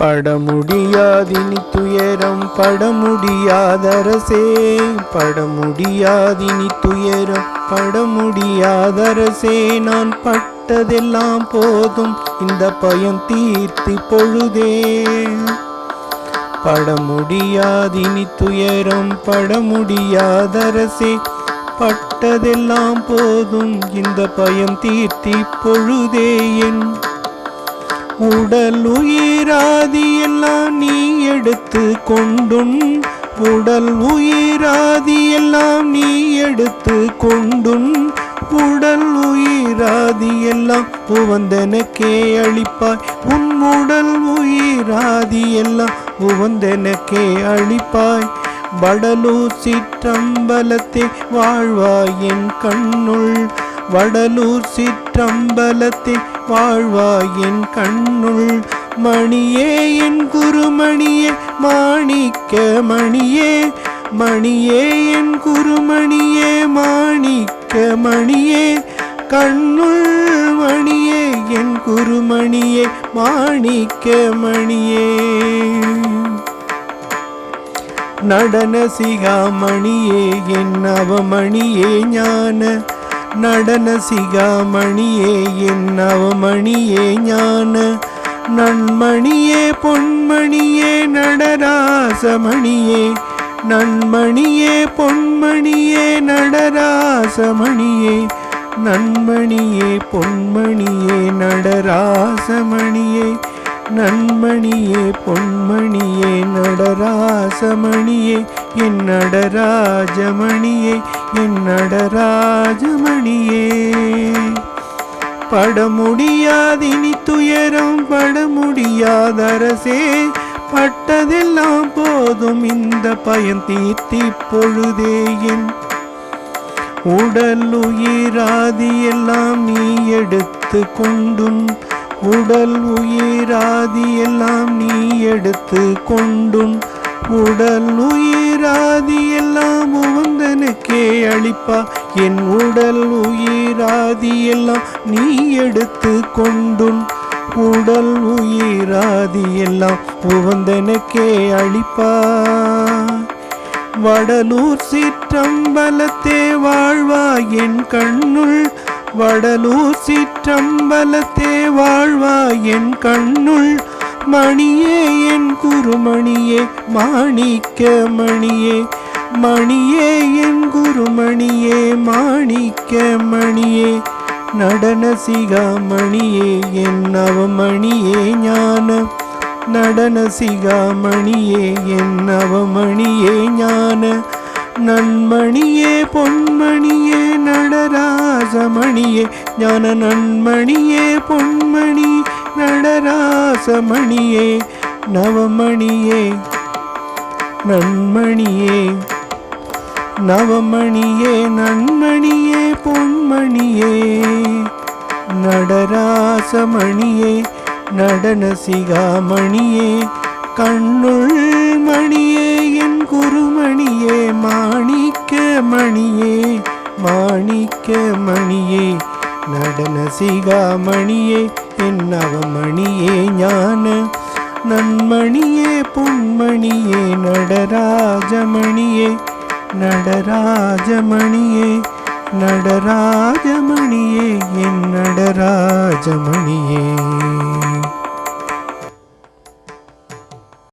படமுடியாதினி துயரம் படமுடியாதரசே. படமுடியாதினி துயரம் படமுடியாதரசே. நான் பட்டதெல்லாம் போதும் இந்த பயம் தீர்த்து பொழுதே. படமுடியாதினி துயரம் படமுடியாதரசே. பட்டதெல்லாம் போதும் இந்த பயம் தீர்த்தி பொழுதே என் உடல் உயிராதி எல்லாம் நீ எடுத்து கொண்டுன் உடல் உயிராதி எல்லாம் நீ எடுத்து கொண்டுன் உடல் உயிராதி எல்லாம் உவந்தனக்கே அளிப்பாய் உன் உடல் உயிராதி எல்லாம் உவந்தனக்கே அளிப்பாய் வடலூர் சிற்றம்பலத்தே வாழ்வாய் என் கண்ணுள். வடலூர் சிற்றம்பலத்தே வாழ்வாயின் கண்ணுள் மணியே என் குருமணியே மாணிக்க மணியே மணியே என் குருமணியே மாணிக்க மணியே. கண்ணுள் மணியே என் குருமணியே மாணிக்க மணியே. நடன சிகாமணியே என் அவமணியே ஞான நடன சிகாமணியே என் அவமணியே ஞான நன்மணியே பொன்மணியே நடராசமணியே. நன்மணியே பொன்மணியே நடராசமணியே. நன்மணியே பொன்மணியே நடராசமணியே. நன்மணியே பொன்மணியே நடராசமணியே. என் நடராஜமணியே என் நடராஜமணியே பட முடியாதினி துயரம் பட முடியாதரசே. பட்டதெல்லாம் போதும் இந்த பயன் தீர்த்தி பொழுதே என் உடல் உயிராதி எல்லாம் நீ எடுத்து கொண்டும் உடல் உயிராதி எல்லாம் நீ எடுத்து கொண்டும் உடல் உயிராதி எல்லாம் உந்தனுக்கே அளிப்பா. என் உடல் உயிராதி எல்லாம் நீ எடுத்து கொண்டும் உடல் உயிராதி எல்லாம் உவந்தனுக்கே அளிப்பா. வடலூர் சிற்றம்பலத்தே வாழ்வா என் கண்ணுள். வடலூர் சிற்றம்பலத்தே வாழ்வா என் கண்ணுள். மணியே என் குருமணியே மாணிக்க மணியே. மணியே என் குருமணியே மாணிக்க மணியே. நடன சிகாமணியே என் நவமணியே ஞான. நடன சிகாமணியே என் நவமணியே ஞான. நன்மணியே பொன்மணியே நடராசமணியே ஞான நன்மணியே பொன்மணி. நடராசமணியே நவமணியே நன்மணியே நவமணியே நன்மணியே பொன்மணியே நடராசமணியே நடனசிகாமணியே கண்ணுள் மணியே என் குருமணியே மாணிக்க மணியே மாணிக்க மணியே நடனசிகாமணியே சிகாமணியே ஞான நன்மணியே பொன்மணியே நடராஜமணியே நடராஜமணியே நடராஜமணியே என் நடராஜமணியே.